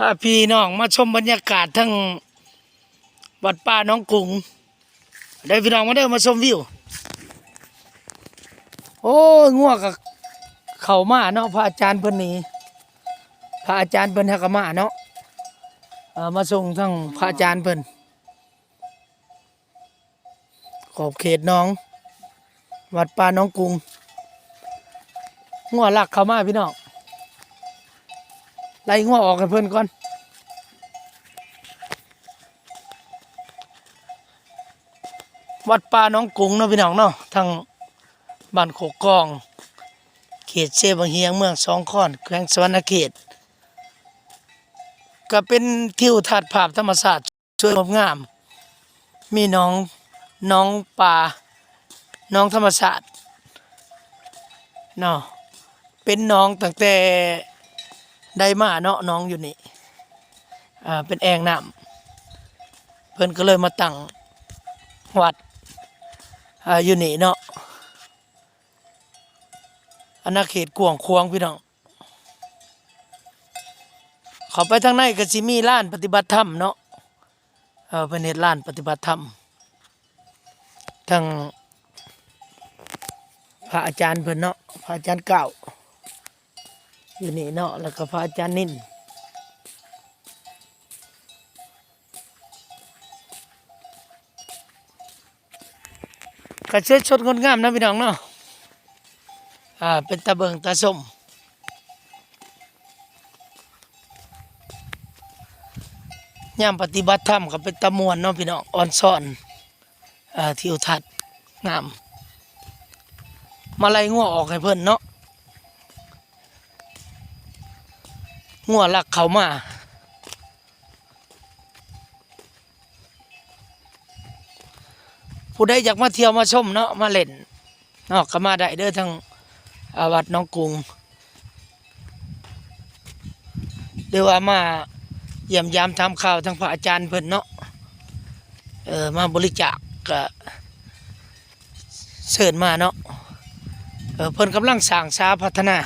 พาพี่น้องมาชมบรรยากาศทั้งวัดป่าน้องกรุงได้พี่น้องมาเด้มาชมวิว โอ้ยง่วงกับเขามาเนาะพระอาจารย์เพิ่นนี่พระอาจารย์เพิ่นฮักมาเนาะมาส่งทั้งพระอาจารย์เพิ่นขอบเขตน้อง วัดป่าน้องกรุงง่วงลักเขามาพี่น้อง ไล่ง่วงออกให้เพิ่นก่อนวัดป่าน้องกรุงเนาะพี่น้องเนาะทางบ้านโคกกอง เขตเชบังเฮียงเมืองสองข้อนแขวงสวรรณเขต ก็เป็นทิวทัศน์ภาพธรรมศาสตร์สวยงดงาม มีน้องน้องป่าน้องธรรมศาสตร์เนาะเป็นน้องตั้งแต่ ได้มาเนาะน้องอยู่นี่อ่าเป็นแอ่งน้ำเพิ่นก็เลยมาตั้งวัดอ่าอยู่นี่เนาะอาณาเขตกวงควงพี่น้องเขาไปทางในก็สิมีล้านปฏิบัติธรรมเนาะเออเป็นเฮ็ดล้านปฏิบัติธรรมทางพระอาจารย์เพิ่นเนาะพระอาจารย์เก่า อยู่นี่เนาะแล้วก็พระอาจารย์นิ่นกระเช็ดชดงดงามนะพี่น้องเนาะอ่าเป็นตะเบิงตะสมยามปฏิบัติธรรมก็เป็นตะมวนเนาะพี่น้องอ่อนซ่อนอ่าทิวทัศน์งาม มาไล่งัวออกให้เพิ่นเนาะ งัวลักเขามาผู้ใดอยากมาเที่ยวมาชมเนาะมาเล่นนาะก็มาได้เด้อทางอาวัดน้องกุงเดี๋ยวว่ามาเยี่ยมยามทำข่าวทางพระอาจารย์เพิ่นเนาะเออมาบริจาคก็เชิญมาเนาะเออเพิ่นกำลังสร้างสาพัฒนา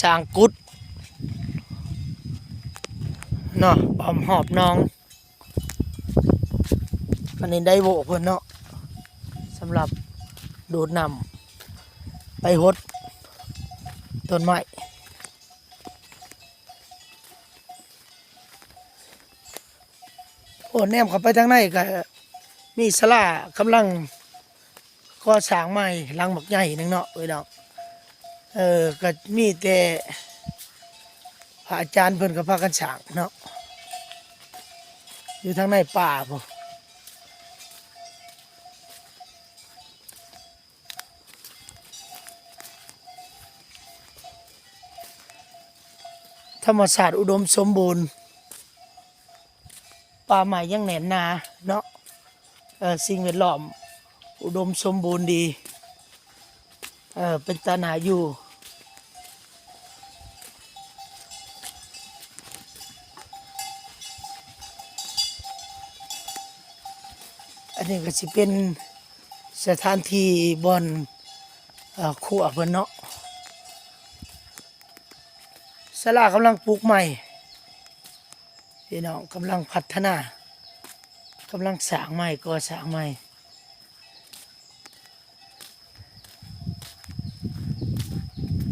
สร้างกุด เนาะออมหอบน้องอันนี้ได้โบเพิ่นเนาะสำหรับดูดนำไปหดต้นไม้โอ้แนมเข้าไปทางในก็มีสลากำลังก่อสร้างใหม่ลังบักใหญ่หนึงเนาะเอ้ยดอกเออก็มีแต่ พระอาจารย์เพิ่นก็พากันสร้างเนาะอยู่ทางในป่าพุ่ธรรมศาสตร์อุดมสมบูรณ์ป่าใหม่ยังแหนนนาเนาะสิ่งแวดล้อมอุดมสมบูรณ์ดี เออเป็นตาหนาอยู่ นนี้ก็สิเป็นสถานที่บอนเอ่อขัวเพิ่นเนาะสลากำลังปลูกใหม่พี่น้องกำลังพัฒนากำลังสร้างใหม่ก่อสร้างใหม่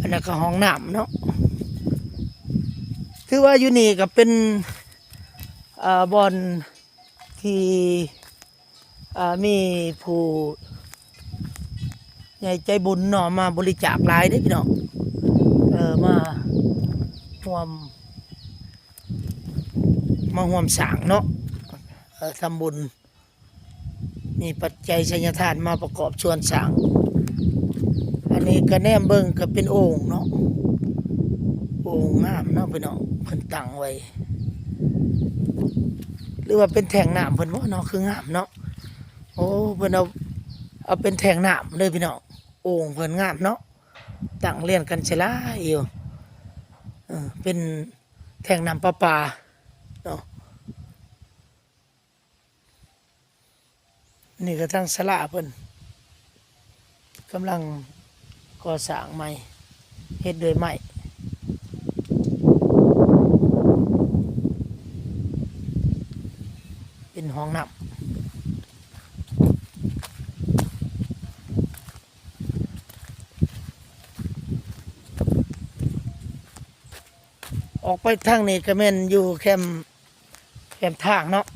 อันนั้นก็ห้องน้ำเนาะถือว่าอยู่นี่ก็เป็นอ่าบอนที่ มีผู้ใหญ่ใจบุญเนาะมาบริจาคหลายเด้พี่น้องเออมาร่วม มาห่วมสางเนาะทำบุญ มีปัจจัยชัยทานมาประกอบส่วนสาง อันนี้กระแนมเบิ้งก็เป็นโอ่งเนาะโอ่งงามเนาะพี่น้องเพิ่นตั้งไว้ หรือว่าเป็นแทงน้ำเพิ่นว่าเนาะคืองามเนาะ โอ้เพื่อนเอาเอาเป็นแทงหนามเลยพี่น้องโอ่งเพื่อนงามเนาะตั้งเรียนกันชลาอยู่เออเป็นแทงน้ำประปาเนาะนี่ก็ทั้งสละเพื่อนกำลังก่อสร้างใหม่เฮ็ดโดยใหม่เป็นห้องน้ำ ออกไปทางนี้ก็แม่นอยู่แคมแคมทางเนาะ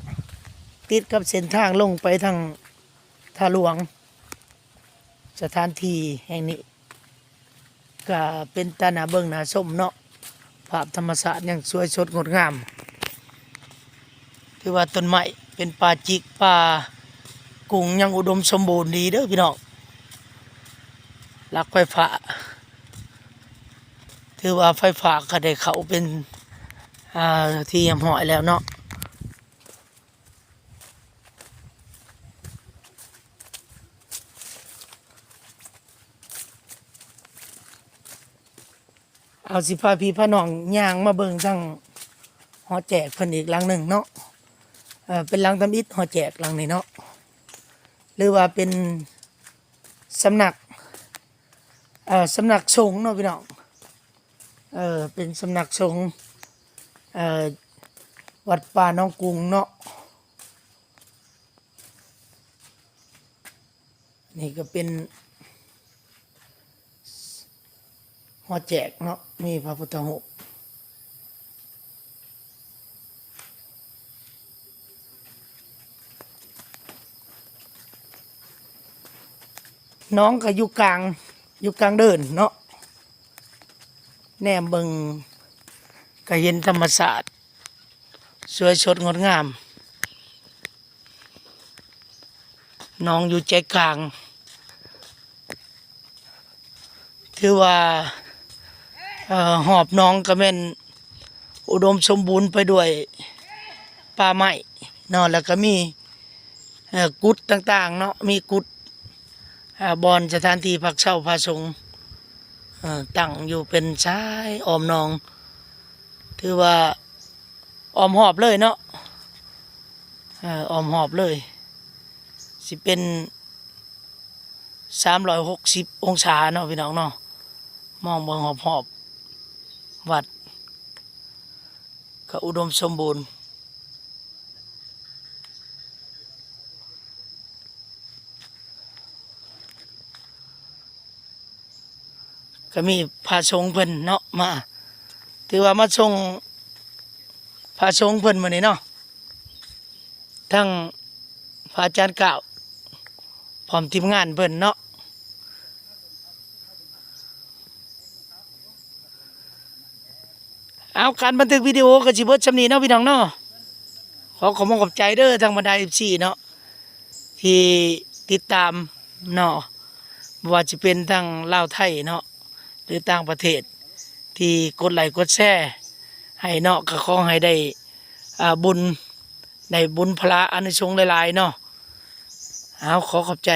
ติดกับเส้นทางลงไปทางท่าหลวง สถานที่แห่งนี้ ก็เป็นตาหนาเบิงหนาส้มเนาะภาพธรรมศาสตร์ยังสวยสดงดงามถือว่าต้นไม้เป็นป่าจิกป่ากุ้งยังอุดมสมบูรณ์ดีเด้อพี่น้องหลักไฟฟ้า ถือว่าไฟฟ้าก็ได้เขาเป็นอ่าที่ยำหอยแล้วเนาะเอาสิพาพี่พาน้องย่างมาเบิ่งทั้งหอแจกเพิ่นอีกหลังหนึ่งเนาะเป็นหลังตำอิดหอแจกหลังนี้เนาะหรือว่าเป็นสำนักสำนักสงเนาะพี่น้อง เออเป็นสำนักสงฆ์เอ่อวัดป่าน้องกรุงเนาะนี่ก็เป็นหัวแจกเนาะมีพระพุทธรูปน้องก็อยู่กลางอยู่กลางเดินเนาะ แนมเบิงก็เห็นธรรมศาสตร์สวยสดงดงามน้องอยู่ใจกลาง ถือว่าออหอบน้องก็แม่นอุดมสมบูรณ์ไปด้วยป่าไม้เนาะแล้วก็มีกุดต่างๆเนาะมีกุดบอนสถานที่พักเช่าพระสงฆ์ ตั้งอยู่เป็นชายอ้อมนอง ถือว่าอ้อมหอบเลยเนาะเอ่ออ้อมหอบเลย สิเป็นสามร้อยหกสิบองศาเนาะพี่น้องเนาะมองเบิ่งหอบหอบวัดก็อุดมสมบูรณ์ ก็มีพระสงฆ์เพิ่นเนาะมาถือว่ามาส่งพระสงฆ์เพิ่นมานี่เนาะทั้งพระอาจารย์เก่าพร้อมทีมงานเพิ่นเนาะเอาการบันทึกวิดีโอกับจิเบิร์ดชำนีเนาะพี่น้องเนาะขอขอบคุณขอบใจเด้อทางบรรดาเอฟซีเนาะที่ติดตามเนาะว่าจะเป็นทางลาวไทยเนาะ หรือต่างประเทศ ที่กดไลค์กดแชร์ให้เนาะก็ขอให้ได้อาบุญในบุญพระอนุชงหลายๆเนาะเอาขอขอบใจ